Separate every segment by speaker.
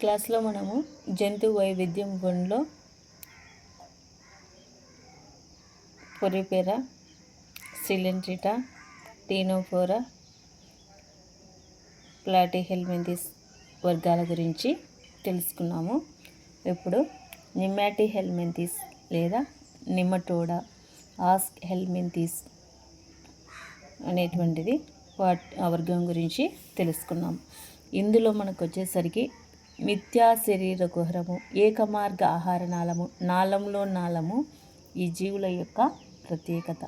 Speaker 1: క్లాస్లో మనము జంతు వైవిధ్యం గుండ్లో పొరిపెర సిలెంట్రిటా టీనోఫోరా ప్లాటిహెల్మింథిస్ వర్గాల గురించి తెలుసుకున్నాము. ఇప్పుడు నిమాటి హెల్మెంతిస్ లేదా నిమటోడా ఆస్క్ హెల్మెంతిస్ అనేటువంటిది వాట్ ఆ వర్గం గురించి తెలుసుకున్నాం ఇందులో మనకు వచ్చేసరికి మిథ్యా శరీర గుహరము ఏకమార్గ ఆహార నాళము నాళంలో నాళము ఈ జీవుల యొక్క ప్రత్యేకత.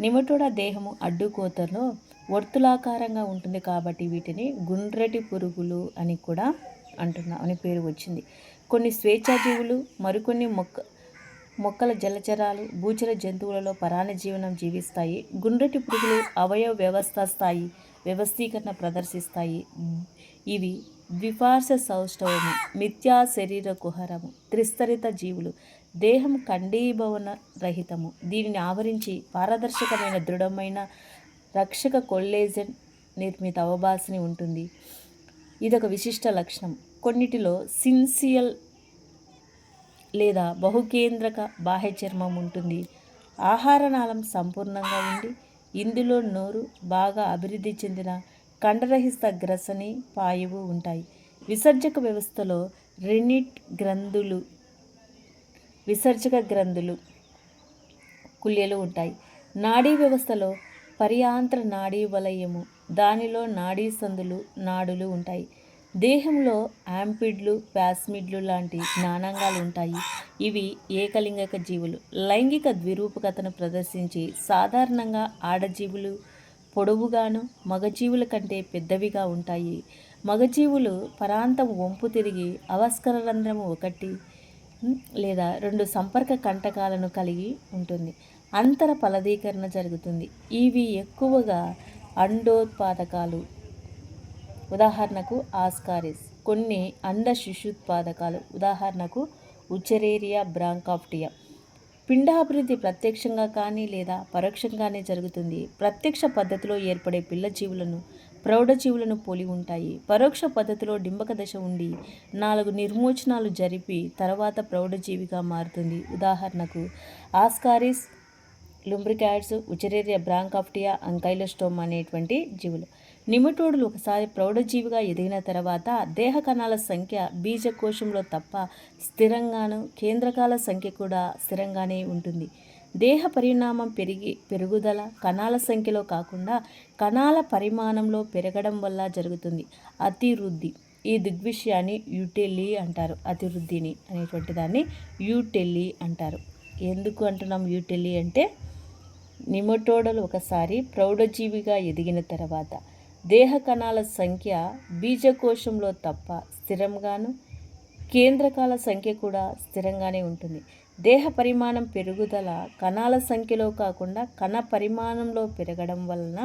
Speaker 1: నిమటోడ దేహము అడ్డుకోతలో వర్తులాకారంగా ఉంటుంది కాబట్టి వీటిని గుండ్రటి పురుగులు అని కూడా అంటున్నా అని పేరు వచ్చింది. కొన్ని స్వేచ్ఛాజీవులు మరికొన్ని మొక్క మొక్కల జలచరాలు భూచర జంతువులలో పరాణ జీవనం జీవిస్తాయి. గుండ్రటి పురుగులు అవయవ వ్యవస్థ స్థాయి వ్యవస్థీకరణ ప్రదర్శిస్తాయి. ఇవి ద్విపార్శ సౌష్ఠవము మిథ్యా శరీర కుహరము త్రిస్తరిత జీవులు దేహం ఖండీభవన రహితము. దీనిని ఆవరించి పారదర్శకమైన దృఢమైన రక్షక కొల్లేజన్ నిర్మిత అవభాసని ఉంటుంది. ఇదొక విశిష్ట లక్షణం. కొన్నిటిలో సిన్సియల్ లేదా బహుకేంద్రక బాహ్య చర్మం ఉంటుంది. ఆహార నాళం సంపూర్ణంగా ఉండి ఇందులో నోరు బాగా అభివృద్ధి చెందిన కండరహిత గ్రసని పాయువు ఉంటాయి. విసర్జక వ్యవస్థలో రెనిట్ గ్రంథులు విసర్జక గ్రంథులు కుల్యలు ఉంటాయి. నాడీ వ్యవస్థలో పర్యాంత్ర నాడీ వలయము దానిలో నాడీ సందులు నాడులు ఉంటాయి. దేహంలో యాంపిడ్లు ప్యాస్మిడ్లు లాంటి జ్ఞానాంగాలు ఉంటాయి. ఇవి ఏకలింగక జీవులు. లైంగిక ద్విరూపకతను ప్రదర్శించి సాధారణంగా ఆడజీవులు పొడవుగాను మగజీవుల కంటే పెద్దవిగా ఉంటాయి. మగజీవులు పరాంతం వంపు తిరిగి అవస్కర రంధ్రము ఒకటి లేదా రెండు సంపర్క కంటకాలను కలిగి ఉంటుంది. అంతర ఫలదీకరణ జరుగుతుంది. ఇవి ఎక్కువగా అండోత్పాదకాలు. ఉదాహరణకు ఆస్కారిస్. కొన్ని అండ శిశుత్పాదకాలు. ఉదాహరణకు ఉచరేరియా బ్రాంకాప్టియా పిండాభివృద్ధి ప్రత్యక్షంగా కానీ లేదా పరోక్షంగానే జరుగుతుంది. ప్రత్యక్ష పద్ధతిలో ఏర్పడే పిల్ల జీవులను ప్రౌఢజీవులను పోలి ఉంటాయి. పరోక్ష పద్ధతిలో డింబక దశ ఉండి నాలుగు నిర్మోచనాలు జరిపి తర్వాత ప్రౌఢజీవిగా మారుతుంది. ఉదాహరణకు ఆస్కారిస్ లుంబ్రికాడ్స్ ఉచరేరియా బ్రాంకాఫ్టియా అంకైలోస్టోమ్ అనేటువంటి జీవులు. నిమటోడులు ఒకసారి ప్రౌఢజీవిగా ఎదిగిన తర్వాత దేహ కణాల సంఖ్య బీజకోశంలో తప్ప స్థిరంగాను కేంద్రకాల సంఖ్య కూడా స్థిరంగానే ఉంటుంది. దేహ పరిణామం పెరిగి పెరుగుదల కణాల సంఖ్యలో కాకుండా కణాల పరిమాణంలో పెరగడం వల్ల జరుగుతుంది. అతివృద్ధి ఈ దిగ్విషయాన్ని యూటెల్లి అంటారు. అతివృద్ధిని అనేటువంటి దాన్ని యూటెల్లి అంటారు. ఎందుకు అంటున్నాం యూటెల్లి అంటే నిమటోడలు ఒకసారి ప్రౌఢజీవిగా ఎదిగిన తర్వాత దేహ కణాల సంఖ్య బీజకోశంలో తప్ప స్థిరంగాను కేంద్రకాల సంఖ్య కూడా స్థిరంగానే ఉంటుంది. దేహ పరిమాణం పెరుగుదల కణాల సంఖ్యలో కాకుండా కణ పరిమాణంలో పెరగడం వలన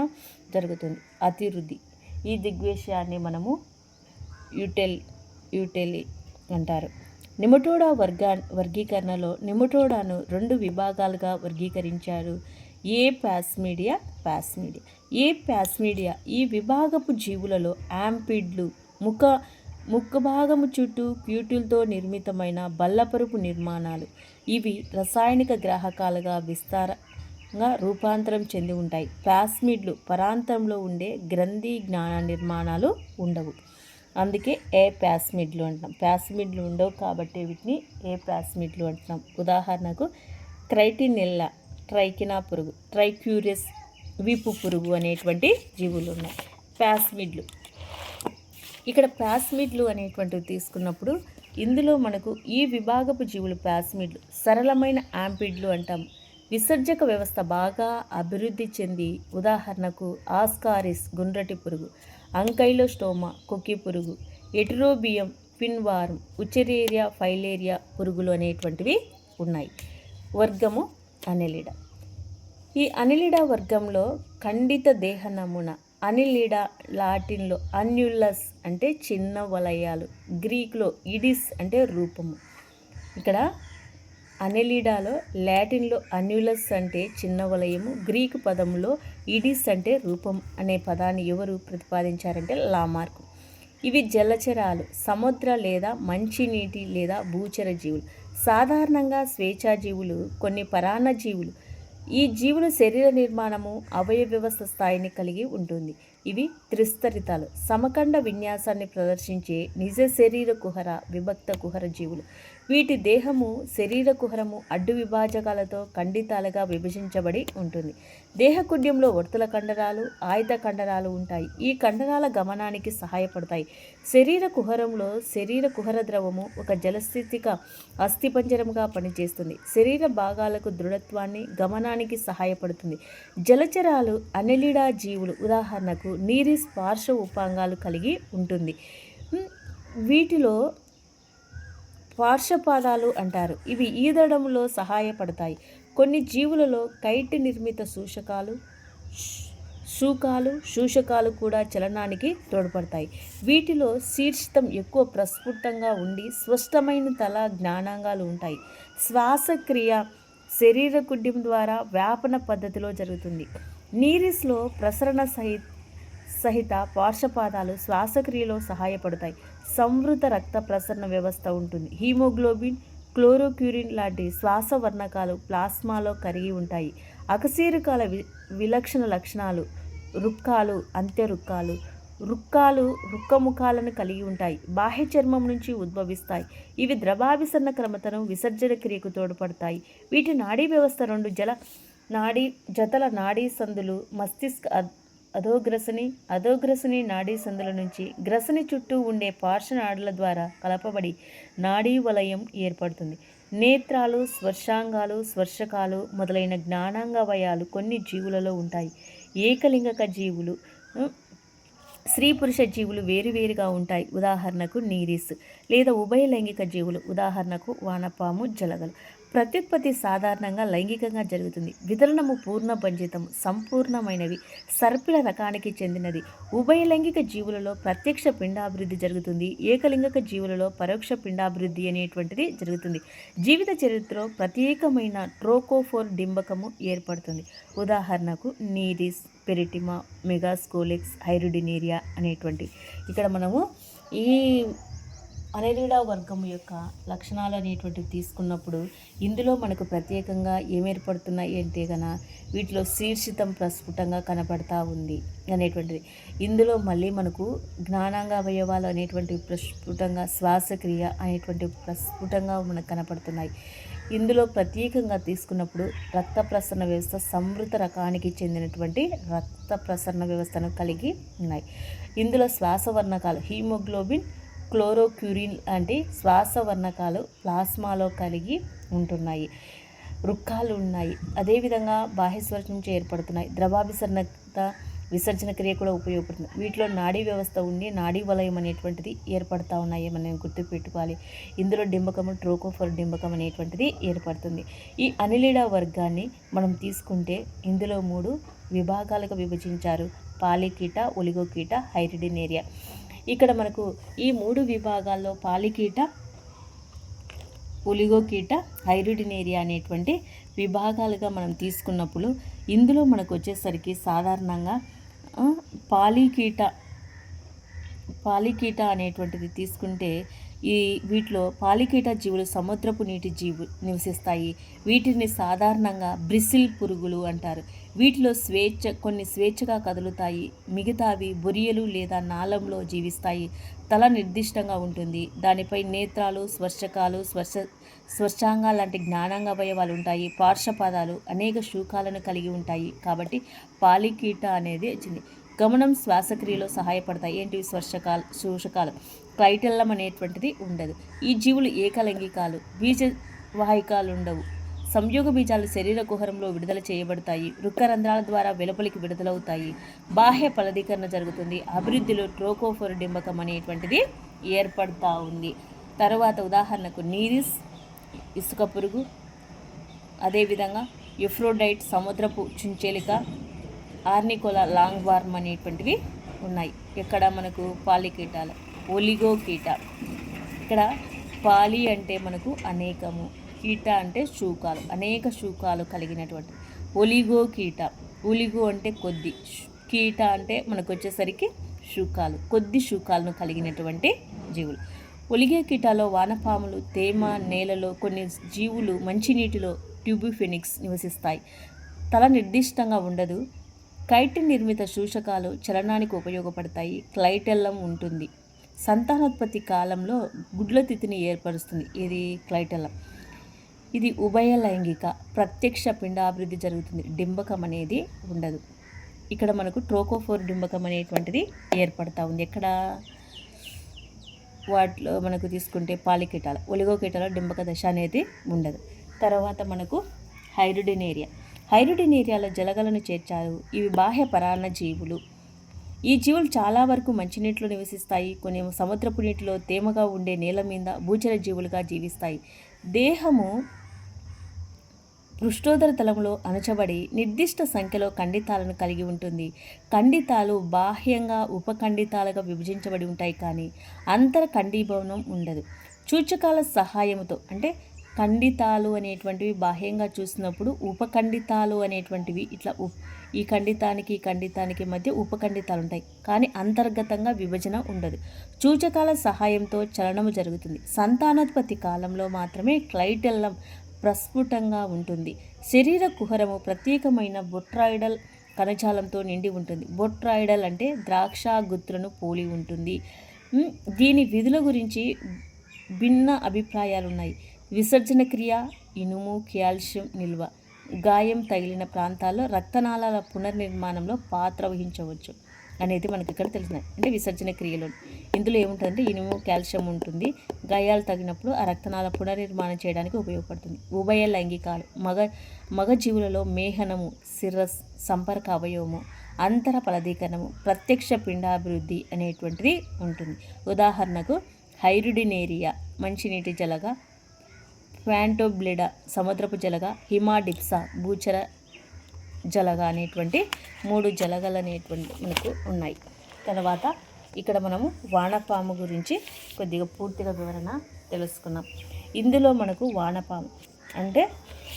Speaker 1: జరుగుతుంది. అతివృద్ధి. ఈ దిగ్విషయాన్ని మనము యూటెల్ యూటెలి అంటారు. నిమటోడా వర్గా వర్గీకరణలో నిమటోడాను రెండు విభాగాలుగా వర్గీకరించారు. Aphasmidia phasmidia. ఏ ప్యాస్ మీడియా? ఈ విభాగపు జీవులలో యాంపిడ్లు ముఖ ముఖ భాగము చుట్టూ క్యూటిల్తో నిర్మితమైన బల్లపరుపు నిర్మాణాలు. ఇవి రసాయనిక గ్రాహకాలుగా విస్తారంగా రూపాంతరం చెంది ఉంటాయి. ప్యాస్మిడ్లు పరాంతంలో ఉండే గ్రంథి జ్ఞాన నిర్మాణాలు ఉండవు. అందుకే ఏ ప్యాస్మిడ్లు అంటున్నాం. ప్యాస్మిడ్లు ఉండవు కాబట్టి వీటిని ఏ ప్యాస్మిడ్లు అంటున్నాం. ఉదాహరణకు క్రైటినెల్లా ట్రైకినా పురుగు ట్రైక్యూరియస్ వీపు పురుగు అనేటువంటి జీవులు ఉన్నాయి. ప్యాస్మిడ్లు. ఇక్కడ ప్యాస్మిడ్లు అనేటువంటివి తీసుకున్నప్పుడు ఇందులో మనకు ఈ విభాగపు జీవులు ప్యాస్మిడ్లు సరళమైన యాంపిడ్లు అంటాం. విసర్జక వ్యవస్థ బాగా అభివృద్ధి చెంది ఉదాహరణకు ఆస్కారిస్ గుండ్రటి పురుగు అంకైలోస్టోమా కుక్కి పురుగు ఎటిరోబియం పిన్వార్మ్ ఉచెరేరియా ఫైలేరియా పురుగులు అనేటువంటివి ఉన్నాయి. వర్గము అనిలిడ. ఈ అనిలిడ వర్గంలో ఖండిత దేహ నమూనా అనిలిడ లాటిన్లో అన్యులస్ అంటే చిన్న వలయాలు గ్రీక్లో ఇడిస్ అంటే రూపము. ఇక్కడ అనెలిడాలో లాటిన్లో అన్యులస్ అంటే చిన్న వలయము గ్రీకు పదంలో ఇడిస్ అంటే రూపం అనే పదాన్ని ఎవరు ప్రతిపాదించారంటే లామార్క్. ఇవి జలచరాలు సముద్ర లేదా మంచినీటి లేదా భూచర జీవులు. సాధారణంగా స్వేచ్ఛాజీవులు కొన్ని పరాన్న జీవులు. ఈ జీవుల శరీర నిర్మాణము అవయవ వ్యవస్థ స్థాయిని కలిగి ఉంటుంది. ఇవి త్రిస్తరితాలు సమఖండ విన్యాసాన్ని ప్రదర్శించే నిజ శరీర కుహర విభక్త కుహర జీవులు. వీటి దేహము శరీర కుహరము అడ్డు విభాజకాలతో ఖండితాలుగా విభజించబడి ఉంటుంది. దేహకుడ్యంలో వర్తుల కండరాలు ఆయుధ కండరాలు ఉంటాయి. ఈ కండరాల గమనానికి సహాయపడతాయి. శరీర కుహరంలో శరీర కుహర ద్రవము ఒక జలస్థితిక అస్థిపంజరంగా పనిచేస్తుంది. శరీర భాగాలకు దృఢత్వాన్ని గమనానికి సహాయపడుతుంది. జలచరాలు అనెలిడా జీవులు ఉదాహరణకు నీరి స్పార్శ ఉపాంగాలు కలిగి ఉంటుంది. వీటిలో పార్శ్వపాదాలు అంటారు. ఇవి ఈదడంలో సహాయపడతాయి. కొన్ని జీవులలో కైట్ నిర్మిత శూషకాలు శూకాలు శూషకాలు కూడా చలనానికి తోడ్పడతాయి. వీటిలో శీర్షితం ఎక్కువ ప్రస్ఫుటంగా ఉండి స్పష్టమైన తల జ్ఞానాంగాలు ఉంటాయి. శ్వాసక్రియ శరీర కుడ్యం ద్వారా వ్యాపన పద్ధతిలో జరుగుతుంది. నీరిస్లో ప్రసరణ సహిత సహిత పార్శ్వపాదాలు శ్వాసక్రియలో సహాయపడతాయి. సంవృత రక్త ప్రసరణ వ్యవస్థ ఉంటుంది. హీమోగ్లోబిన్ క్లోరోక్యూరిన్ లాంటి శ్వాస వర్ణకాలు ప్లాస్మాలో కరిగి ఉంటాయి. అకశీరుకాల వి విలక్షణ లక్షణాలు రుక్కాలు అంత్యరుక్కాలు. రుక్కాలు రుక్కముఖాలను కలిగి ఉంటాయి. బాహ్య చర్మం నుంచి ఉద్భవిస్తాయి. ఇవి ద్రవాభిసరణ క్రమతను విసర్జన క్రియకు తోడ్పడతాయి. వీటి నాడీ వ్యవస్థ రెండు జల నాడీ జతల నాడీ సందులు మస్తిష్క అధోగ్రసని అధోగ్రసని నాడీ సందుల నుంచి గ్రసని చుట్టూ ఉండే పార్శ్వనాడుల ద్వారా కలపబడి నాడీ వలయం ఏర్పడుతుంది. నేత్రాలు స్వర్శాంగాలు స్వర్శకాలు మొదలైన జ్ఞానాంగవయాలు కొన్ని జీవులలో ఉంటాయి. ఏకలింగక జీవులు స్త్రీ పురుష జీవులు వేరువేరుగా ఉంటాయి. ఉదాహరణకు నీరిస్ లేదా ఉభయ లైంగిక జీవులు ఉదాహరణకు వానపాము జలగలు. ప్రత్యుత్పత్తి సాధారణంగా లైంగికంగా జరుగుతుంది. వితరణము పూర్ణభంజితం సంపూర్ణమైనవి సర్పిల రకానికి చెందినది. ఉభయ లైంగిక జీవులలో ప్రత్యక్ష పిండాభివృద్ధి జరుగుతుంది. ఏకలింగక జీవులలో పరోక్ష పిండాభివృద్ధి అనేటువంటిది జరుగుతుంది. జీవిత చరిత్రలో ప్రత్యేకమైన ట్రోకోఫోర్ డింబకము ఏర్పడుతుంది. ఉదాహరణకు నీరిస్ పెరిటిమా మెగాస్కోలెక్స్ హైరుడినేరియా అనేటువంటి. ఇక్కడ మనము ఈ అనెరిడా వర్గం యొక్క లక్షణాలు అనేటువంటివి తీసుకున్నప్పుడు ఇందులో మనకు ప్రత్యేకంగా ఏం ఏర్పడుతున్నాయి అంటే గన వీటిలో శీర్షితం ప్రస్ఫుటంగా కనపడతా ఉంది అనేటువంటిది. ఇందులో మళ్ళీ మనకు జ్ఞానాంగ అవయవాలు అనేటువంటివి ప్రస్ఫుటంగా శ్వాసక్రియ అనేటువంటివి ప్రస్ఫుటంగా మనకు కనపడుతున్నాయి. ఇందులో ప్రత్యేకంగా తీసుకున్నప్పుడు రక్త ప్రసరణ వ్యవస్థ సమృద్ధ రకానికి చెందినటువంటి రక్త ప్రసరణ వ్యవస్థను కలిగి ఉన్నాయి. ఇందులో శ్వాస వర్ణకాలు హీమోగ్లోబిన్ క్లోరోక్యూరిన్ లాంటి శ్వాస వర్ణకాలు ప్లాస్మాలో కలిగి ఉంటున్నాయి. వృక్కాలు ఉన్నాయి. అదేవిధంగా బాహ్యస్వర నుంచి ఏర్పడుతున్నాయి. ద్రవాభిసరణత విసర్జన క్రియ కూడా ఉపయోగపడుతుంది. వీటిలో నాడీ వ్యవస్థ ఉండి నాడీ వలయం అనేటువంటిది ఏర్పడతా ఉన్నాయి మనం గుర్తుపెట్టుకోవాలి. ఇందులో డింబకము ట్రోకోఫర్ డింబకం అనేటువంటిది ఏర్పడుతుంది. ఈ అనిలిడా వర్గాన్ని మనం తీసుకుంటే ఇందులో మూడు విభాగాలుగా విభజించారు. పాలికీట ఒలిగోకీట హైరిడినేరియా ఇక్కడ మనకు ఈ మూడు విభాగాల్లో పాలికీట ఒలిగోకీట హైరుడినేరియా అనేటువంటి విభాగాలుగా మనం తీసుకున్నప్పుడు ఇందులో మనకు వచ్చేసరికి సాధారణంగా పాలికీట పాలికీట అనేటువంటిది తీసుకుంటే ఈ వీటిలో పాలికేట జీవులు సముద్రపు నీటి జీవు నివసిస్తాయి. వీటిని సాధారణంగా బ్రిసిల్ పురుగులు అంటారు. వీటిలో స్వేచ్ఛ కొన్ని స్వేచ్ఛగా కదులుతాయి. మిగతావి బొరియలు లేదా నాళంలో జీవిస్తాయి. తల నిర్దిష్టంగా ఉంటుంది. దానిపై నేత్రాలు స్వర్శకాలు స్వర్శ స్వర్శాంగ లాంటి జ్ఞానాంగ అవయవాలు ఉంటాయి. పార్శ్వపాదాలు అనేక శూకాలను కలిగి ఉంటాయి. కాబట్టి పాలికీట అనేది వచ్చింది గమనం శ్వాసక్రియలో సహాయపడతాయి. ఏంటివి? స్వర్శకాలు శోషకాలు. క్లైటెల్లం అనేటువంటిది ఉండదు. ఈ జీవులు ఏకలంగికాలు బీజ వాహికాలు ఉండవు సంయోగ బీజాలు శరీర కుహరంలో విడుదల చేయబడతాయి. వృక్క రంధ్రాల ద్వారా వెలుపలికి విడుదలవుతాయి. బాహ్య ఫలదీకరణ జరుగుతుంది. అభివృద్ధిలో ట్రోకోఫోర్ డింబకం అనేటువంటిది ఏర్పడతా ఉంది. తర్వాత ఉదాహరణకు నీరిస్ ఇసుక పురుగు అదేవిధంగా ఎఫ్రోడైట్ సముద్రపు చుంచెలిక ఆర్నికోలా లాంగ్ వార్మ్ అనేటువంటివి ఉన్నాయి. ఇక్కడ మనకు పాలికీటాలు? ఒలిగో కీట ఇక్కడ పాలి అంటే మనకు అనేకము కీట అంటే శూకాలు అనేక శూకాలు కలిగినటువంటి ఒలిగో కీట ఒలిగో అంటే కొద్ది కీట అంటే మనకు వచ్చేసరికి శూకాలు కొద్ది శూకాలను కలిగినటువంటి జీవులు. ఒలిగే కీటాలో వానపాములు తేమ నేలలో కొన్ని జీవులు మంచినీటిలో ట్యూబుఫెనిక్స్ నివసిస్తాయి. తల నిర్దిష్టంగా ఉండదు. కైట్ నిర్మిత శూషకాలు చలనానికి ఉపయోగపడతాయి. క్లైటెల్లం ఉంటుంది. సంతానోత్పత్తి కాలంలో గుడ్ల తిథిని ఏర్పరుస్తుంది. ఇది క్లైటలం. ఇది ఉభయ లైంగిక ప్రత్యక్ష పిండాభివృద్ధి జరుగుతుంది. డింబకం అనేది ఉండదు. ఇక్కడ మనకు ట్రోకోఫోర్ డింబకం అనేటువంటిది ఏర్పడతా ఉంది. ఎక్కడ? వాటిలో మనకు తీసుకుంటే పాలికీటాల ఒలిగోకీటాల డింబక దశ అనేది ఉండదు. తర్వాత మనకు హైరుడినేరియా. హైరుడినేరియాలో జలగలను చేర్చారు. ఇవి బాహ్య పరాన్న జీవులు. ఈ జీవులు చాలా వరకు మంచినీటిలో నివసిస్తాయి. కొన్ని సముద్రపు నీటిలో తేమగా ఉండే నేల మీద భూచర జీవులుగా జీవిస్తాయి. దేహము పృష్ఠోదర తలంలో అణచబడి నిర్దిష్ట సంఖ్యలో ఖండితాలను కలిగి ఉంటుంది. ఖండితాలు బాహ్యంగా ఉపఖండితాలుగా విభజించబడి ఉంటాయి కానీ అంతర ఖండీభవనం ఉండదు. సూచకాల సహాయంతో అంటే ఖండితాలు అనేటువంటివి బాహ్యంగా చూసినప్పుడు ఉపఖండితాలు అనేటువంటివి ఇట్లా ఈ ఖండితానికి ఈ ఖండితానికి మధ్య ఉపఖండితాలు ఉంటాయి. కానీ అంతర్గతంగా విభజన ఉండదు. సూచకాల సహాయంతో చలనము జరుగుతుంది. సంతానోత్పత్తి కాలంలో మాత్రమే క్లైటెల్లం ప్రస్ఫుటంగా ఉంటుంది. శరీర కుహరము ప్రత్యేకమైన బొట్రాయిడల్ కణజాలంతో నిండి ఉంటుంది. బొట్రాయిడల్ అంటే ద్రాక్ష గుత్రను పోలి ఉంటుంది. దీని విధుల గురించి భిన్న అభిప్రాయాలు ఉన్నాయి విసర్జన క్రియ ఇనుము కాల్షియం నిల్వ. గాయం తగిలిన ప్రాంతాల్లో రక్తనాళాల పునర్నిర్మాణంలో పాత్ర వహించవచ్చు అనేది మనకి ఇక్కడ తెలిసినది. అంటే విసర్జన క్రియలో. ఇందులో ఏముంటుందంటే ఇనుము కాల్షియం ఉంటుంది. గాయాలు తగినప్పుడు ఆ రక్తనాళ పునర్నిర్మాణం చేయడానికి ఉపయోగపడుతుంది. ఉభయ లైంగికాలు మగ మగ జీవులలో మేహనము సిరస్ సంపర్క అవయవము అంతర ఫలదీకరణము ప్రత్యక్ష పిండాభివృద్ధి అనేటువంటిది ఉంటుంది. ఉదాహరణకు హైరుడినేరియా మంచినీటి జలగా ఫ్యాంటోబ్లిడా సముద్రపు జలగా హిమాడిప్సా భూచర జలగ అనేటువంటి మూడు జలగలు అనేటువంటి మనకు ఉన్నాయి. తర్వాత ఇక్కడ మనము వానపాము గురించి కొద్దిగా పూర్తిగా వివరణ తెలుసుకున్నాం. ఇందులో మనకు వానపాము అంటే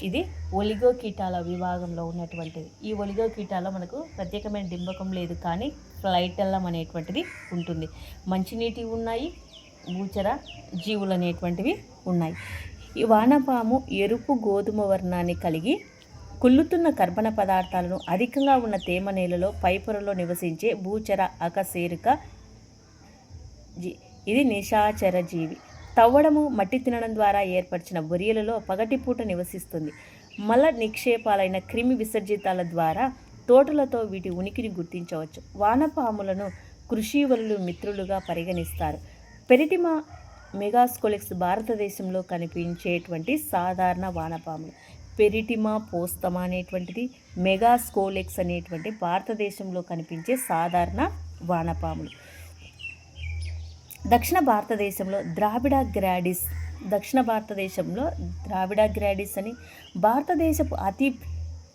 Speaker 1: ఇది ఒలిగో కీటాల విభాగంలో ఉన్నటువంటిది. ఈ ఒలిగో కీటాలో మనకు ప్రత్యేకమైన డింబకం లేదు కానీ ఫ్లైటల్లం అనేటువంటిది ఉంటుంది. మంచినీటి ఉన్నాయి భూచర జీవులు అనేటువంటివి ఉన్నాయి. ఈ వానపాము ఎరుపు గోధుమ వర్ణాన్ని కలిగి కుళ్ళుతున్న కర్బన పదార్థాలను అధికంగా ఉన్న తేమ నేలలో పైపొరలో నివసించే భూచర అకశేరుక జీ ఇది నిశాచర జీవి. తవ్వడము మట్టి తినడం ద్వారా ఏర్పరిచిన బొరియలలో పగటిపూట నివసిస్తుంది. మల నిక్షేపాలైన క్రిమి విసర్జితాల ద్వారా తోటలతో వీటి ఉనికిని గుర్తించవచ్చు. వానపాములను కృషి వలులు మిత్రులుగా పరిగణిస్తారు. పెరిటిమా మెగాస్కోలెక్స్ భారతదేశంలో కనిపించేటువంటి సాధారణ వానపాములు. పెరిటిమా పోస్తమా అనేటువంటిది మెగాస్కోలెక్స్ అనేటువంటి భారతదేశంలో కనిపించే సాధారణ వానపాములు. దక్షిణ భారతదేశంలో ద్రావిడ గ్రాడిస్ దక్షిణ భారతదేశంలో ద్రావిడ గ్రాడిస్ అని భారతదేశపు అతి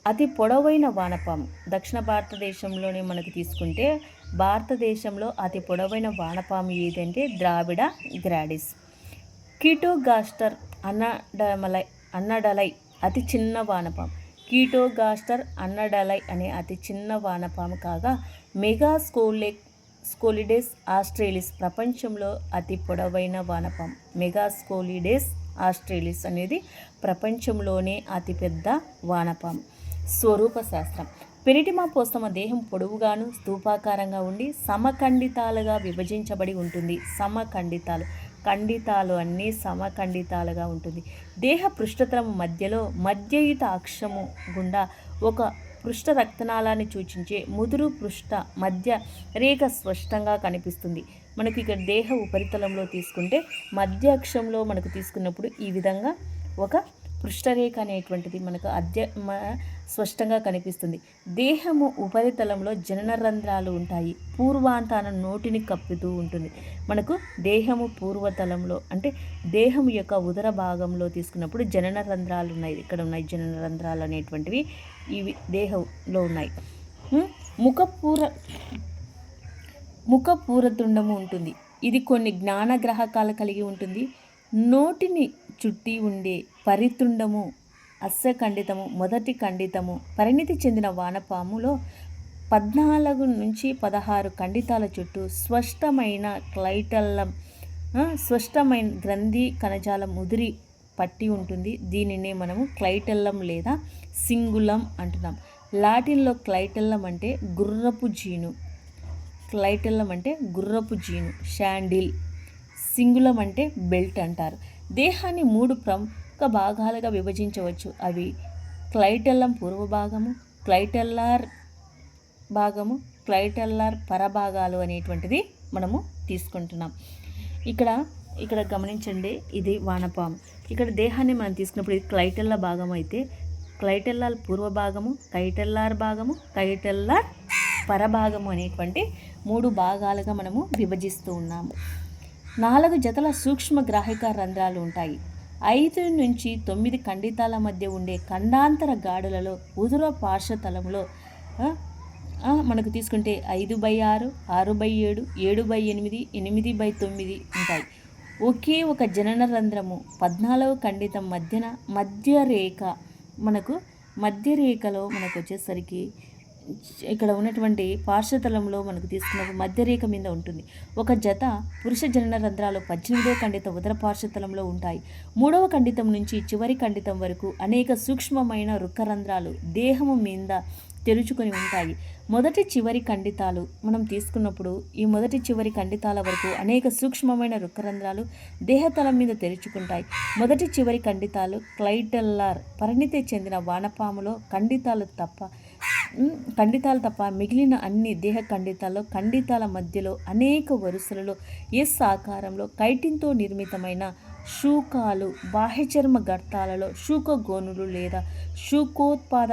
Speaker 1: అతి పొడవైన వానపాము. దక్షిణ భారతదేశంలోనే మనకి తీసుకుంటే భారతదేశంలో అతి పొడవైన వానపాము ఏదంటే ద్రావిడ గ్రాడిస్. కీటోగాస్టర్ అన్నడమలై అన్నడలై అతి చిన్న వానపాము. కీటోగాస్టర్ అన్నడలై అనే అతి చిన్న వానపాము కాగా మెగాస్కోలెక్ స్కోలిడేస్ ఆస్ట్రేలిస్ ప్రపంచంలో అతి పొడవైన వానపాము. మెగాస్కోలిడేస్ ఆస్ట్రేలిస్ అనేది ప్రపంచంలోనే అతిపెద్ద వానపాము. స్వరూప శాస్త్రం పెరిటిమా పోస్తమ దేహం పొడవుగాను స్థూపాకారంగా ఉండి సమఖండితాలుగా విభజించబడి ఉంటుంది. సమఖండితాలు. ఖండితాలు అన్నీ సమఖండితాలుగా ఉంటుంది. దేహ పృష్ఠతలము మధ్యలో మధ్యయుత అక్షము గుండా ఒక పృష్ఠ రక్తనాళాన్ని సూచించే ముదురు పృష్ఠ మధ్య రేఖ స్పష్టంగా కనిపిస్తుంది. మనకి ఇక్కడ దేహ ఉపరితలంలో తీసుకుంటే మధ్య అక్షంలో మనకు తీసుకున్నప్పుడు ఈ విధంగా ఒక పృష్ఠరేఖ అనేటువంటిది మనకు అధ్య స్పష్టంగా కనిపిస్తుంది. దేహము ఉపరితలంలో జనన రంధ్రాలు ఉంటాయి. పూర్వాంతాన నోటిని కప్పుతూ ఉంటుంది. మనకు దేహము పూర్వతలంలో అంటే దేహం యొక్క ఉదర భాగంలో తీసుకున్నప్పుడు జనన రంధ్రాలు ఉన్నాయి. ఇక్కడ ఉన్నాయి జనన రంధ్రాలు అనేటువంటివి. ఇవి దేహంలో ఉన్నాయి. ముఖపూర ముఖపూరతుండము ఉంటుంది. ఇది కొన్ని జ్ఞానగ్రాహకాలు కలిగి ఉంటుంది. నోటిని చుట్టి ఉండే పరితుండము అస్సఖండితము మొదటి ఖండితము. పరిణితి చెందిన వానపాములో పద్నాలుగు నుంచి పదహారు ఖండితాల చుట్టూ స్పష్టమైన క్లైటల్లం స్పష్టమైన గ్రంథి కణజాలం ఉదిరి పట్టి ఉంటుంది. దీనినే మనము క్లైటల్లం లేదా సింగులం అంటున్నాం. లాటిన్లో క్లైటల్లం అంటే గుర్రపు జీను. క్లైటల్లం అంటే గుర్రపు జీను షాండిల్. సింగులం అంటే బెల్ట్ అంటారు. దేహాన్ని మూడు ప్రముఖ భాగాలుగా విభజించవచ్చు. అవి క్లైటెల్లం పూర్వ భాగము క్లైటెల్లార్ భాగము క్లైటెల్లార్ పరభాగాలు అనేటువంటిది మనము తీసుకుంటున్నాం. ఇక్కడ ఇక్కడ గమనించండి ఇది వానపాము. ఇక్కడ దేహాన్ని మనం తీసుకున్నప్పుడు ఇది క్లైటెల్ల భాగం అయితే క్లైటెల్లార్ పూర్వ భాగము కైటెల్లార్ భాగము కైటెల్లార్ పరభాగము అనేటువంటి మూడు భాగాలుగా మనము విభజిస్తూ ఉన్నాము. నాలుగు జతల సూక్ష్మ గ్రాహిక రంధ్రాలు ఉంటాయి. ఐదు నుంచి తొమ్మిది ఖండితాల మధ్య ఉండే ఖండాంతర గాడులలో ఉదుర పార్శ్వతలంలో మనకు తీసుకుంటే ఐదు బై ఆరు ఆరు బై ఏడు ఏడు బై ఎనిమిది ఎనిమిది బై తొమ్మిది ఉంటాయి. ఒకే ఒక జనన రంధ్రము పద్నాలుగు ఖండితం మధ్యన మధ్య రేఖ మనకు మధ్య రేఖలో మనకు వచ్చేసరికి ఇక్కడ ఉన్నటువంటి పార్శ్వతలంలో మనకు తీసుకున్నప్పుడు మధ్యరేఖ మీద ఉంటుంది. ఒక జత పురుష జనన రంధ్రాలు పద్దెనిమిదవ ఖండిత ఉదర పార్శ్వతలంలో ఉంటాయి. మూడవ ఖండితం నుంచి చివరి ఖండితం వరకు అనేక సూక్ష్మమైన రుక్క రంధ్రాలు దేహము మీద తెరుచుకొని ఉంటాయి. మొదటి చివరి ఖండితాలు మనం తీసుకున్నప్పుడు ఈ మొదటి చివరి ఖండితాల వరకు అనేక సూక్ష్మమైన రుక్కరంధ్రాలు దేహతలం మీద తెరుచుకుంటాయి. మొదటి చివరి ఖండితాలు క్లైటెల్లార్ పరిణితి చెందిన వానపాములో ఖండితాలు తప్ప ఖండితాలు తప్ప మిగిలిన అన్ని దేహ ఖండితాల్లో ఖండితాల మధ్యలో అనేక వరుసలలో ఎస్ ఆకారంలో కైటిన్తో నిర్మితమైన శూకాలు బాహ్యచర్మ గర్తాలలో శూక గోనులు లేదా శూకోత్పాద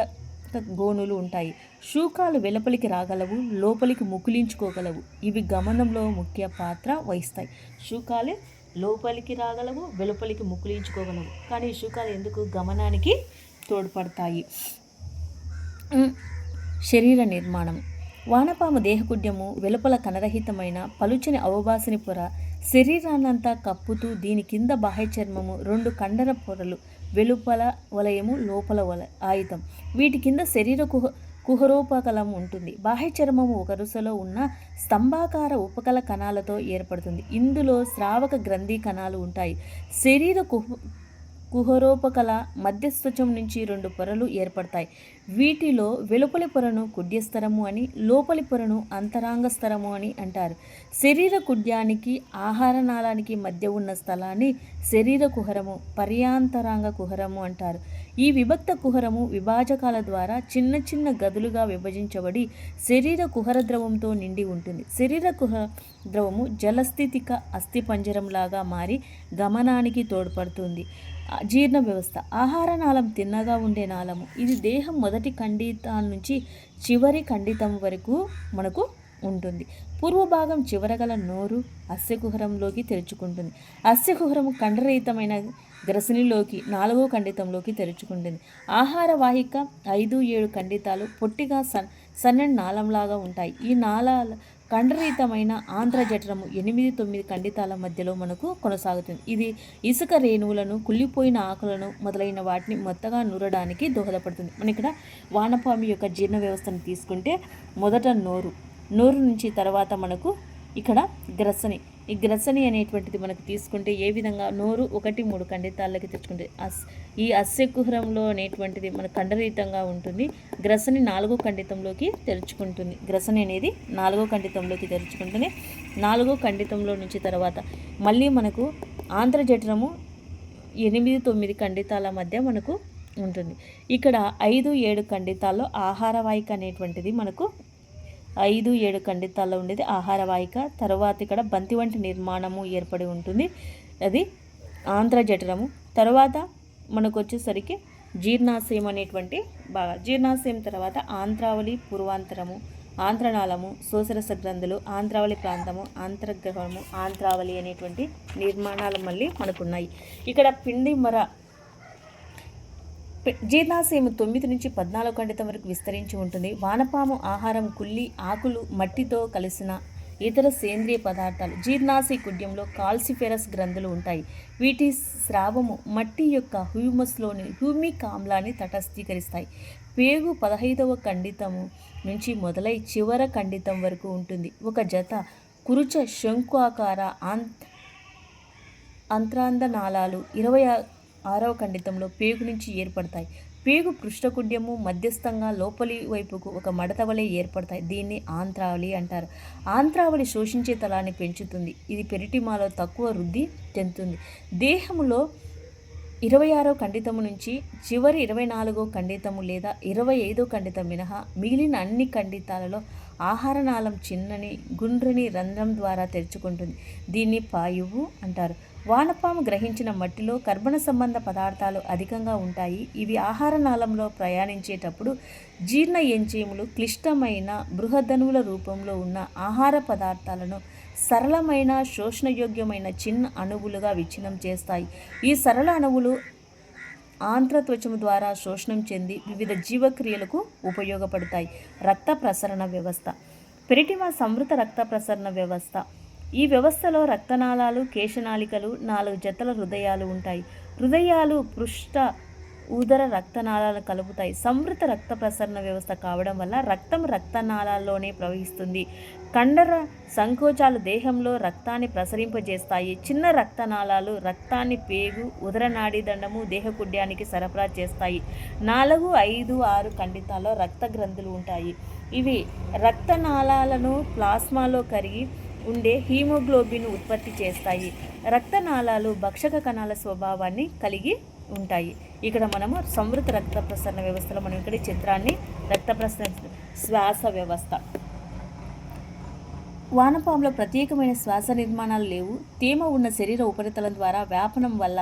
Speaker 1: గోనులు ఉంటాయి. శూకాలు వెలుపలికి రాగలవు లోపలికి ముకులించుకోగలవు ఇవి గమనంలో ముఖ్య పాత్ర వహిస్తాయి. శూకాలు లోపలికి రాగలవు వెలుపలికి ముకులించుకోగలవు కానీ శూకాలు ఎందుకు గమనానికి తోడ్పడతాయి? శరీర నిర్మాణం. వానపాము దేహకుడ్యము వెలుపల కనరహితమైన పలుచని అవబాసిని పొర శరీరాన్నంతా కప్పుతూ దీని కింద బాహ్య చర్మము రెండు కండర పొరలు వెలుపల వలయము లోపల వల ఆయుధం. వీటి కింద శరీర కుహ కుహరోపకలం ఉంటుంది. బాహ్య చర్మము ఒక రుసలో ఉన్న స్తంభాకార ఉపకల కణాలతో ఏర్పడుతుంది. ఇందులో స్రావక గ్రంథి కణాలు ఉంటాయి. శరీర కుహ కుహరోపకల మధ్యస్వచం నుంచి రెండు పొరలు ఏర్పడతాయి. వీటిలో వెలుపలి పొరను కుడ్యస్తరము అని లోపలి పొరను అంతరాంగ స్థరము అని అంటారు. శరీర కుడ్యానికి ఆహార నాళానికి మధ్య ఉన్న స్థలాన్ని శరీర కుహరము పర్యాంతరాంగ కుహరము అంటారు. ఈ విభక్త కుహరము విభాజకాల ద్వారా చిన్న చిన్న గదులుగా విభజించబడి శరీర కుహర ద్రవంతో నిండి ఉంటుంది. శరీర కుహర ద్రవము జలస్థితిక అస్థిపంజరంలాగా మారి గమనానికి తోడ్పడుతుంది. జీర్ణ వ్యవస్థ. ఆహార నాళం తిన్నగా ఉండే నాళము. ఇది దేహం మొదటి ఖండితాల నుంచి చివరి ఖండితం వరకు మనకు ఉంటుంది. పూర్వ భాగం చివరగల నోరు అస్యకుహరంలోకి తెరుచుకుంటుంది. అస్యకుహరం కండరహితమైన గ్రసనిలోకి నాలుగో ఖండితంలోకి తెరుచుకుంటుంది. ఆహార వాహిక ఐదు ఏడు ఖండితాలు పొట్టిగా సన్ సన్నని నాళంలాగా ఉంటాయి. ఈ నాళాల కండరహితమైన ఆంధ్రజఠరము ఎనిమిది తొమ్మిది ఖండితాల మధ్యలో మనకు కొనసాగుతుంది. ఇది ఇసుక రేణువులను కుళ్ళిపోయిన ఆకులను మొదలైన వాటిని మొత్తగా నూరడానికి దోహదపడుతుంది. మన ఇక్కడ వానపామి యొక్క జీర్ణ వ్యవస్థను తీసుకుంటే మొదట నోరు. నోరు నుంచి తర్వాత మనకు ఇక్కడ గ్రసని. ఈ గ్రసని అనేటువంటిది మనకు తీసుకుంటే ఏ విధంగా నోరు ఒకటి మూడు ఖండితాలకి తెచ్చుకుంటే అస్ ఈ అస్యకుహరంలో అనేటువంటిది మన కండరీతంగా ఉంటుంది. గ్రసని నాలుగో ఖండితంలోకి తెరుచుకుంటుంది. గ్రసని అనేది నాలుగో ఖండితంలోకి తెరుచుకుంటుంది నాలుగో ఖండితంలో నుంచి తర్వాత మళ్ళీ మనకు ఆంధ్రజఠరము ఎనిమిది తొమ్మిది ఖండితాల మధ్య మనకు ఉంటుంది. ఇక్కడ ఐదు ఏడు ఖండితాల్లో ఆహార వాయిక అనేటువంటిది మనకు ఐదు ఏడు ఖండితాల్లో ఉండేది ఆహార వాహిక తర్వాత ఇక్కడ బంతి వంటి నిర్మాణము ఏర్పడి ఉంటుంది. అది ఆంధ్రజఠరము తర్వాత మనకు వచ్చేసరికి జీర్ణాశయం అనేటువంటి బాగా జీర్ణాశయం తర్వాత ఆంధ్రావళి పూర్వాంతరము ఆంధ్రనాళము శోషరస గ్రంథులు ఆంధ్రావళి ప్రాంతము ఆంధ్రగ్రహము ఆంధ్రావళి అనేటువంటి నిర్మాణాలు మళ్ళీ మనకున్నాయి. ఇక్కడ పిండి మర జీర్ణాశయం తొమ్మిది నుంచి పద్నాలుగు ఖండితం వరకు విస్తరించి ఉంటుంది. వానపాము ఆహారం కుళ్ళి ఆకులు మట్టితో కలిసిన ఇతర సేంద్రియ పదార్థాలు జీర్ణాశయ కుడ్యంలో కాల్సిఫెరస్ గ్రంథులు ఉంటాయి. వీటి స్రావము మట్టి యొక్క హ్యూమస్లోని హ్యూమిక్ ఆమ్లాన్ని తటస్థీకరిస్తాయి. పేగు పదహైదవ ఖండితము నుంచి మొదలై చివర ఖండితం వరకు ఉంటుంది. ఒక జత కురుచ శంకు ఆకార ఆంత్ అంత్రాంధనాళాలు ఇరవై ఆరవ ఖండితంలో పేగు నుంచి ఏర్పడతాయి. పేగు పృష్ఠకుడ్యము మధ్యస్థంగా లోపలి వైపుకు ఒక మడతవలే ఏర్పడతాయి. దీన్ని ఆంత్రావళి అంటారు. ఆంత్రావళి శోషించే తలాన్ని పెంచుతుంది. ఇది పెరిటిమాలో తక్కువ వృద్ధి చెందుతుంది. దేహములో ఇరవై ఆరో ఖండితము నుంచి చివరి ఇరవై నాలుగో ఖండితము లేదా ఇరవై ఐదో ఖండితం మినహా మిగిలిన అన్ని ఖండితాలలో ఆహార నాళం చిన్నని గుండ్రని రంధ్రం ద్వారా తెరుచుకుంటుంది. దీన్ని పాయువు అంటారు. వానపాము గ్రహించిన మట్టిలో కర్బన సంబంధ పదార్థాలు అధికంగా ఉంటాయి. ఇవి ఆహార నాళంలో ప్రయాణించేటప్పుడు జీర్ణ ఎంజీములు క్లిష్టమైన బృహధనువుల రూపంలో ఉన్న ఆహార పదార్థాలను సరళమైన శోషణయోగ్యమైన చిన్న అణువులుగా విచ్ఛిన్నం చేస్తాయి. ఈ సరళ అణువులు ఆంత్రత్వచము ద్వారా శోషణం చెంది వివిధ జీవక్రియలకు ఉపయోగపడతాయి. రక్త ప్రసరణ వ్యవస్థ. పెరిటిమా సమృత రక్త ప్రసరణ వ్యవస్థ. ఈ వ్యవస్థలో రక్తనాళాలు కేశనాళికలు నాలుగు జతల హృదయాలు ఉంటాయి. హృదయాలు పృష్ఠ ఉదర రక్తనాళాలు కలుపుతాయి. సమృత రక్త ప్రసరణ వ్యవస్థ కావడం వల్ల రక్తం రక్తనాళాల్లోనే ప్రవహిస్తుంది. కండర సంకోచాలు దేహంలో రక్తాన్ని ప్రసరింపజేస్తాయి. చిన్న రక్తనాళాలు రక్తాన్ని పేగు ఉదర నాడీదండము దేహకుడ్యానికి సరఫరా చేస్తాయి. నాలుగు ఐదు ఆరు ఖండితాల్లో రక్త గ్రంథులు ఉంటాయి. ఇవి రక్తనాళాలను ప్లాస్మాలో కరిగి ఉండే హీమోగ్లోబిన్ ఉత్పత్తి చేస్తాయి. రక్తనాళాలు భక్షక కణాల స్వభావాన్ని కలిగి ఉంటాయి. ఇక్కడ మనము సమృద్ధ రక్త ప్రసరణ వ్యవస్థలో మనం ఇక్కడ చిత్రాన్ని రక్త ప్రసరణ శ్వాస వ్యవస్థ. వానపాములో ప్రత్యేకమైన శ్వాస నిర్మాణాలు లేవు. తేమ ఉన్న శరీర ఉపరితలం ద్వారా వ్యాపనం వల్ల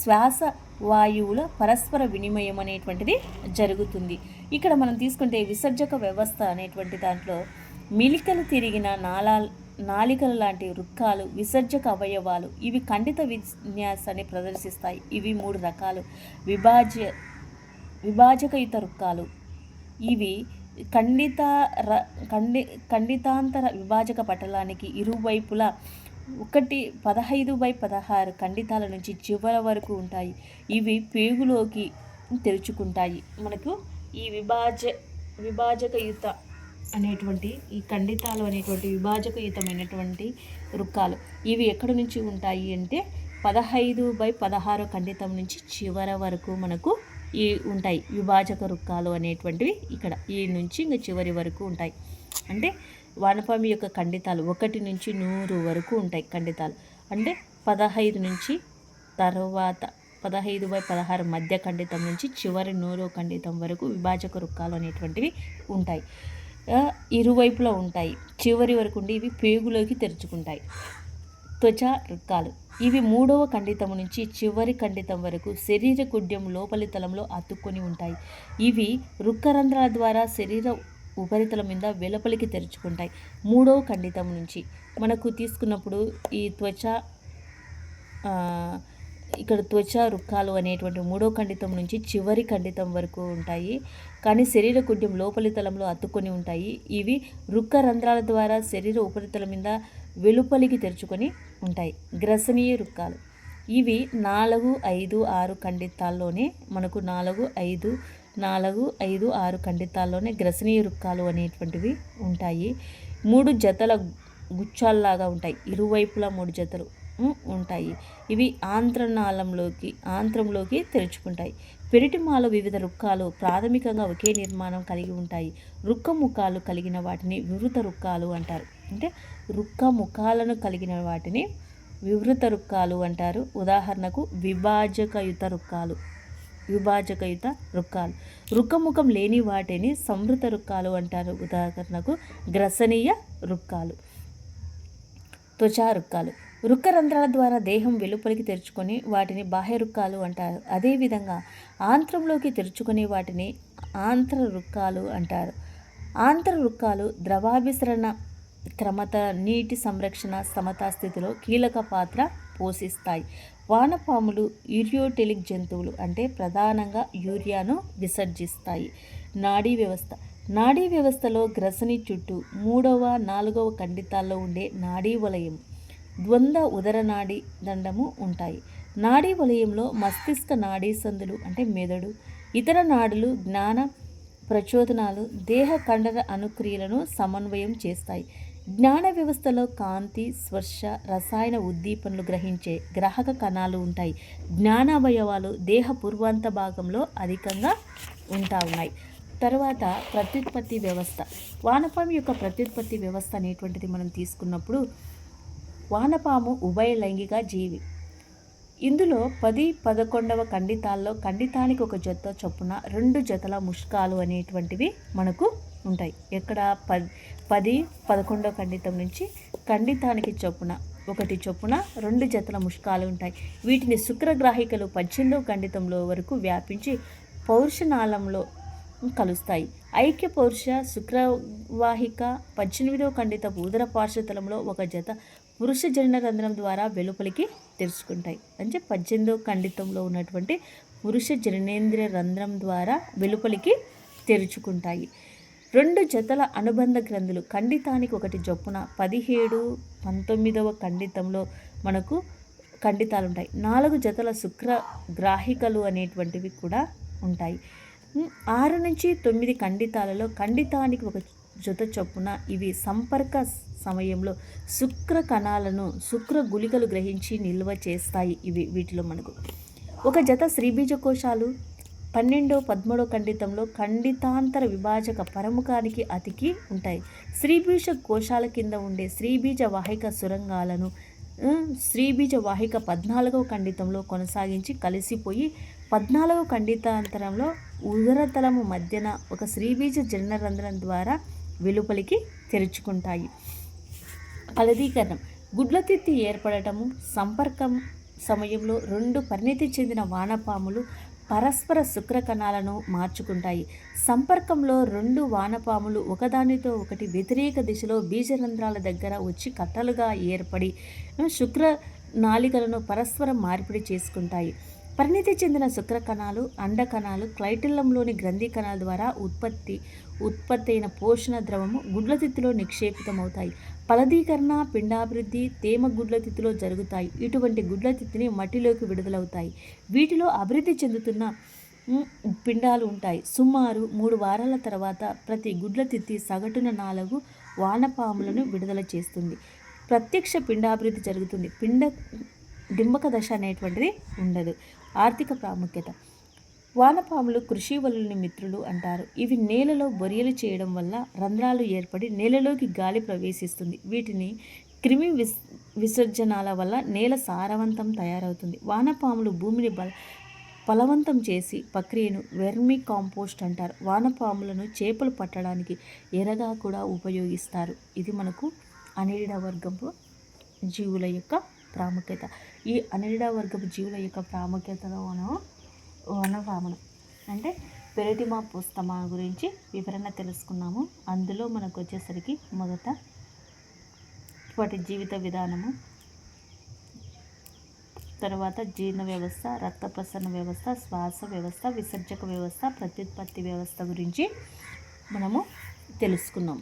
Speaker 1: శ్వాస వాయువుల పరస్పర వినిమయం అనేటువంటిది జరుగుతుంది. ఇక్కడ మనం తీసుకుంటే విసర్జక వ్యవస్థ అనేటువంటి దాంట్లో మిలికలు తిరిగిన నాళా నాలికల లాంటి వృక్కాలు విసర్జక అవయవాలు ఇవి ఖండిత విన్యాసాన్ని ప్రదర్శిస్తాయి. ఇవి మూడు రకాలు. విభాజ్య విభాజకయుత వృక్కాలు ఇవి ఖండిత ర ఖండి ఖండితాంతర విభాజక పటలానికి ఇరువైపులా ఒకటి పదహైదు బై పదహారు ఖండితాల నుంచి చివర వరకు ఉంటాయి. ఇవి పేగులోకి తెరుచుకుంటాయి. మనకు ఈ విభాజ విభాజకయుత అనేటువంటి ఈ ఖండితాలు అనేటువంటి విభాజకయుతమైనటువంటి వృక్కాలు ఇవి ఎక్కడి నుంచి ఉంటాయి అంటే పదహైదు బై పదహారు ఖండితం నుంచి చివర వరకు మనకు ఈ ఉంటాయి. విభాజక వృక్కాలు అనేటువంటివి ఇక్కడ ఈ నుంచి ఇంకా చివరి వరకు ఉంటాయి. అంటే వానపామి యొక్క ఖండితాలు ఒకటి నుంచి నూరు వరకు ఉంటాయి ఖండితాలు. అంటే పదహైదు నుంచి తర్వాత పదహైదు బై పదహారు మధ్య ఖండితం నుంచి చివరి నూరో ఖండితం వరకు విభాజక వృక్కాలు అనేటువంటివి ఉంటాయి. ఇరువైపులా ఉంటాయి. చివరి వరకు ఉండి ఇవి పేగులోకి తెరుచుకుంటాయి. త్వచ రుక్కాలు ఇవి మూడవ ఖండితం నుంచి చివరి ఖండితం వరకు శరీర కుడ్యం లోపలి తలంలో అతుక్కొని ఉంటాయి. ఇవి వృక్కరంధ్రాల ద్వారా శరీర ఉపరితలం మీద వెలుపలికి తెరుచుకుంటాయి. మూడవ ఖండితం నుంచి మనకు తీసుకున్నప్పుడు ఈ త్వచ ఇక్కడ త్వచ రుక్కాలు అనేటువంటి మూడో ఖండితం నుంచి చివరి ఖండితం వరకు ఉంటాయి. కానీ శరీర కుడ్యం లోపలి తలంలో అతుక్కొని ఉంటాయి. ఇవి రుక్క రంధ్రాల ద్వారా శరీర ఉపరితలం మీద వెలుపలికి తెరుచుకొని ఉంటాయి. గ్రసనీయ వృక్కాలు ఇవి నాలుగు ఐదు ఆరు ఖండితాల్లోనే మనకు నాలుగు ఐదు నాలుగు ఐదు ఆరు ఖండితాల్లోనే గ్రసనీయ రుక్కాలు అనేటువంటివి ఉంటాయి. మూడు జతల గుచ్చాల్లాగా ఉంటాయి. ఇరువైపులా మూడు జతలు. ఉంటాయి. ఇవి ఆంత్రనాళంలోకి ఆంత్రంలోకి తెరుచుకుంటాయి. పెరిటిమాలో వివిధ రుక్కాలు ప్రాథమికంగా ఒకే నిర్మాణం కలిగి ఉంటాయి. రుక్క ముఖాలు కలిగిన వాటిని వివృత రుక్కాలు అంటారు. అంటే రుక్క ముఖాలను కలిగిన వాటిని వివృత రుక్కాలు అంటారు. ఉదాహరణకు విభాజకయుత రుక్కాలు. విభాజకయుత రుక్కాలు. రుక్కముఖం లేని వాటిని సంవృత రుక్కాలు అంటారు. ఉదాహరణకు గ్రసనీయ రుక్కాలు. త్వచా రుక్కాలు. వృక్క రంధ్రాల ద్వారా దేహం వెలుపలికి తెరుచుకొని వాటిని బాహ్య రుక్కాలు అంటారు. అదేవిధంగా ఆంత్రంలోకి తెరుచుకునే వాటిని ఆంత్ర రుక్కాలు అంటారు. ఆంత్ర రుక్కాలు ద్రవాభిసరణ క్రమత నీటి సంరక్షణ సమతా స్థితిలో కీలక పాత్ర పోషిస్తాయి. వానపాములు యూరియోటెలిక్ జంతువులు అంటే ప్రధానంగా యూరియాను విసర్జిస్తాయి. నాడీ వ్యవస్థ. నాడీ వ్యవస్థలో గ్రసని చుట్టూ మూడవ నాలుగవ ఖండితాల్లో ఉండే నాడీ వలయం. ద్వంద్వ ఉదర నాడీ దండము ఉంటాయి. నాడీ వలయంలో మస్తిష్క నాడీ సందులు అంటే మెదడు ఇతర నాడులు జ్ఞాన ప్రచోదనాలు దేహ కండర అనుక్రియలను సమన్వయం చేస్తాయి. జ్ఞాన వ్యవస్థలో కాంతి స్పర్శ రసాయన ఉద్దీపనలు గ్రహించే గ్రాహక కణాలు ఉంటాయి. జ్ఞానావయవాలు దేహ పూర్వాంత భాగంలో అధికంగా ఉంటా ఉన్నాయి. తర్వాత ప్రత్యుత్పత్తి వ్యవస్థ. వానపం యొక్క ప్రత్యుత్పత్తి వ్యవస్థ అనేటువంటిది మనం తీసుకున్నప్పుడు వానపాము ఉభయ లైంగిక జీవి. ఇందులో పది పదకొండవ ఖండితాల్లో ఖండితానికి ఒక జత చొప్పున రెండు జతల ముష్కాలు అనేటువంటివి మనకు ఉంటాయి. ఎక్కడ పది పది పదకొండవ ఖండితం నుంచి ఖండితానికి చొప్పున ఒకటి చొప్పున రెండు జతల ముష్కాలు ఉంటాయి. వీటిని శుక్రగ్రాహికలు పద్దెనిమిదవ ఖండితంలో వరకు వ్యాపించి పౌరుషనాళంలో కలుస్తాయి. ఐక్య పౌరుష శుక్రవాహిక పద్దెనిమిదవ ఖండిత ఉదర పార్శ్వతలంలో ఒక జత పురుష జనన రంధ్రం ద్వారా వెలుపలికి తెరుచుకుంటాయి. అంటే పద్దెనిమిదవ ఖండితంలో ఉన్నటువంటి పురుష జననేంద్రియ రంధ్రం ద్వారా వెలుపలికి తెరుచుకుంటాయి. రెండు జతల అనుబంధ గ్రంథులు ఖండితానికి ఒకటి చొప్పున పదిహేడు పంతొమ్మిదవ ఖండితంలో మనకు ఖండితాలు ఉంటాయి నాలుగు జతల శుక్ర గ్రాహికలు అనేటువంటివి కూడా ఉంటాయి. ఆరు నుంచి తొమ్మిది ఖండితాలలో ఖండితానికి ఒక జత చొప్పున ఇవి సంపర్క సమయంలో శుక్ర కణాలను శుక్ర గుళికలు గ్రహించి నిల్వ చేస్తాయి ఇవి వీటిలో మనకు. ఒక జత శ్రీబీజ కోశాలు పన్నెండో పదమూడో ఖండితంలో ఖండితాంతర విభాజక పరముఖానికి అతికి ఉంటాయి. శ్రీబీజ కోశాల కింద ఉండే శ్రీబీజ వాహిక సురంగాలను శ్రీబీజ వాహిక పద్నాలుగవ ఖండితంలో కొనసాగించి కలిసిపోయి పద్నాలుగవ ఖండితాంతరంలో ఉదరతలము మధ్యన ఒక శ్రీబీజ జననరంధ్రం ద్వారా వెలుపలికి తెరుచుకుంటాయి. ఫలదీకరణం. గుడ్లతిత్తి ఏర్పడటము సంపర్కం సమయంలో రెండు పరిణితి చెందిన వానపాములు పరస్పర శుక్ర కణాలను మార్చుకుంటాయి. సంపర్కంలో రెండు వానపాములు ఒకదానితో ఒకటి వ్యతిరేక దిశలో బీజరంధ్రాల దగ్గర వచ్చి కట్టలుగా ఏర్పడి శుక్ర నాళికలను పరస్పరం మార్పిడి చేసుకుంటాయి. పరిణితి చెందిన శుక్ర కణాలు క్లైటిల్లంలోని గ్రంథి కణాల ద్వారా ఉత్పత్తి ఉత్పత్తి అయిన పోషణ ద్రవము గుడ్లతిత్తులో నిక్షేపితమవుతాయి. ఫలదీకరణ పిండాభివృద్ధి తేమ గుడ్లతిత్తులో జరుగుతాయి. ఇటువంటి గుడ్లతిత్తిని మట్టిలోకి విడుదలవుతాయి. వీటిలో అభివృద్ధి చెందుతున్న పిండాలు ఉంటాయి. సుమారు మూడు వారాల తర్వాత ప్రతి గుడ్లతిత్తి సగటున నాలుగు వానపాములను విడుదల చేస్తుంది. ప్రత్యక్ష పిండాభివృద్ధి జరుగుతుంది. పిండ డింబక దశ అనేటువంటిది ఉండదు. ఆర్థిక ప్రాముఖ్యత. వానపాములు కృషి వలుని మిత్రులు అంటారు. ఇవి నేలలో బొరియలు చేయడం వల్ల రంధ్రాలు ఏర్పడి నేలలోకి గాలి ప్రవేశిస్తుంది. వీటిని క్రిమి విస్ విసర్జనాల వల్ల నేల సారవంతం తయారవుతుంది. వానపాములు భూమిని బల ఫలవంతం చేసి ప్రక్రియను వెర్మి కాంపోస్ట్ అంటారు. వానపాములను చేపలు పట్టడానికి ఎరగా కూడా ఉపయోగిస్తారు. ఇది మనకు అనిరిడ వర్గపు జీవుల యొక్క ప్రాముఖ్యత. ఈ అనిరిడ వర్గపు జీవుల యొక్క ప్రాముఖ్యతలో మనం వనవామనం అంటే పెరటిమా పుస్తమా గురించి వివరణ తెలుసుకున్నాము. అందులో మనకు వచ్చేసరికి మొదట వాటి జీవిత విధానము తర్వాత జీర్ణ వ్యవస్థ రక్త ప్రసరణ వ్యవస్థ శ్వాస వ్యవస్థ విసర్జక వ్యవస్థ ప్రత్యుత్పత్తి వ్యవస్థ గురించి మనము తెలుసుకున్నాం